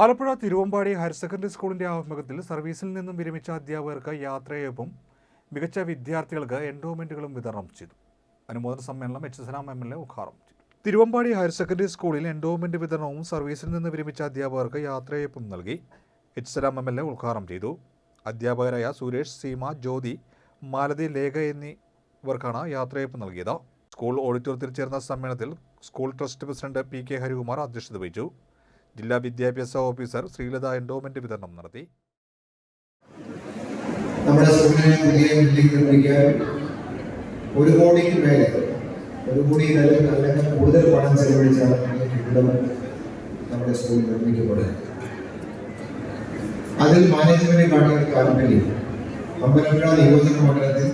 Alappuzha Thiruvambady higher secondary സ്കൂളിന്റെ ആഭിമുഖ്യത്തിൽ സർവീസിൽ നിന്നും വിരമിച്ച അധ്യാപകർക്ക് യാത്രയയപ്പും മികച്ച വിദ്യാർത്ഥികൾക്ക് എൻഡോമെന്റുകളും വിതരണം ചെയ്തു. അനുമോദന സമ്മേളനം H Salam M L A ഉദ്ഘാടനം ചെയ്തു. തിരുവമ്പാടി ഹയർ സെക്കൻഡറി സ്കൂളിൽ എൻഡോമെന്റ് വിതരണവും സർവീസിൽ നിന്ന് വിരമിച്ച അധ്യാപകർക്ക് യാത്രയയപ്പും നൽകി H Salam M L A ഉദ്ഘാടനം ചെയ്തു. അധ്യാപകരായ സുരേഷ് സീമ ജ്യോതി മാലതി ലേഖ എന്നിവർക്കാണ് യാത്രയയപ്പ് നൽകിയത്. സ്കൂൾ ഓഡിറ്റോറിയത്തിൽ ചേർന്ന സമ്മേളനത്തിൽ school trust president P K Harikumar അധ്യക്ഷത വഹിച്ചു. ജില്ലാ വിദ്യാഭ്യാസ ഓഫീസർ ശ്രീലത എൻഡോമെന്റ് വിതരണം നടത്തി. നമ്മുടെ സ്കൂളിനെ പുതിയ ബിൽഡിംഗ് ഒരു കോടിക്ക് മേലെ ഒരു കോടി അല്ലെങ്കിൽ കൂടുതൽ പണം ചെലവഴിച്ചാണ് നമ്മുടെ സ്കൂൾ നിർമ്മിക്കപ്പെടുക അതിൽ മാനേജ്മെന്റ് കാട്ടിയ താല്പര്യം അമ്പലപ്പുഴ നിയോജക മണ്ഡലത്തിൽ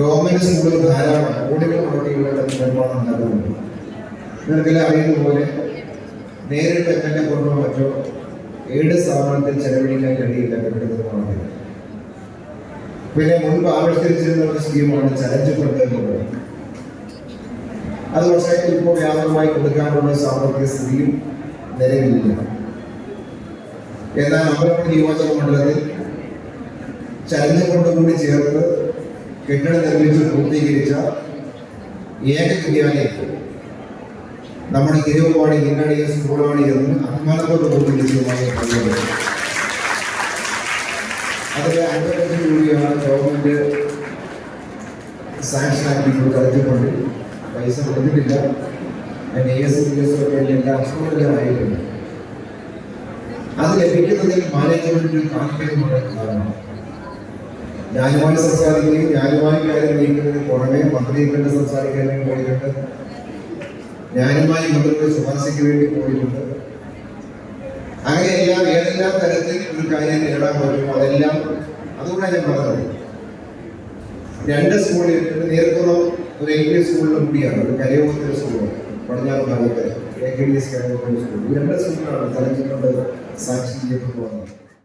ഗവൺമെന്റ് സ്കൂളുകൾ ധാരാളം കോടികൾ കോടികളുടെ നിർമ്മാണം നടക്കുന്നുണ്ട്. നിങ്ങൾക്കെല്ലാം അറിയുന്ന പോലെ നേരിട്ട് എം എൽ മറ്റോ ഏഴ് സ്ഥാപനത്തിൽ ചെലവഴിക്കാൻ കഴിയില്ല കെട്ടിട പിന്നെ മുൻപ് ആവിഷ്കരിച്ചിരുന്ന ഒരു സ്കീമാണ് ചലഞ്ച് ഫണ്ട് എന്നുള്ളത് അത് പക്ഷേ ഇപ്പോൾ വ്യാപകമായി കൊടുക്കാനുള്ള സാമ്പത്തിക സ്ഥിതിയും നിലവിലില്ല. എന്നാൽ അമ്പലപ്പുഴ നിയോജക മണ്ഡലത്തിൽ ചലഞ്ച് ഫണ്ട് കൂടി ചേർത്ത് കെട്ടിടം നിർമ്മിച്ച് പൂർത്തീകരിച്ച ഏക വിദ്യാലയം നമ്മുടെ തിരുവമ്പാടി ഇന്നടിയ സ്കൂളാണ് എന്ന് അഭിമാനത്തോട് കൂടി നിശ്ചയമായി പറയുന്നത് അൻപത് ലക്ഷം ഗവൺമെന്റ് സാങ്ഷൻ ആക്കി കരുതിക്കൊണ്ട് പൈസ കൊടുത്തിട്ടില്ല. എ എസ് ബി എസ് എല്ലാ അസുഖങ്ങളിലായിട്ടുണ്ട് അത് ലഭിക്കുന്നതിൽ മാനേജ്മെന്റിന് താല്പര്യമുള്ള കാരണം. ഞാനുമായി സംസാരിക്കുകയും ഞാനുമായി കാര്യം നീക്കുന്നതിന് പുറമെ മന്ത്രിയെ കണ്ട് സംസാരിക്കാനും പോയിട്ടുണ്ട് ഞാനുമായി മന്ത്രിയുടെ ശുപാർശയ്ക്ക് വേണ്ടി പോയിട്ടുണ്ട്. അങ്ങനെയെല്ലാം ഏതെല്ലാം തരത്തിൽ ഒരു കാര്യം നേടാൻ പറ്റുമോ അതെല്ലാം അതുകൊണ്ടാണ് ഞാൻ പറഞ്ഞത് രണ്ട് സ്കൂളിൽ നേർക്കുളം ഒരു ഇംഗ്ലീഷ് സ്കൂളിലും കൂടിയാണ്. ഒരു കരയോഗത്തിൽ സ്കൂളാണ് പടിഞ്ഞാറ് ഭാഗത്ത് എ കെ ഡി എസ് കരയോത്തിന്റെ സ്കൂൾ രണ്ട് സ്കൂളിലാണ് തലച്ചിട്ടുണ്ട് സാക്ഷി ചെയ്യപ്പെട്ടു വന്നത്.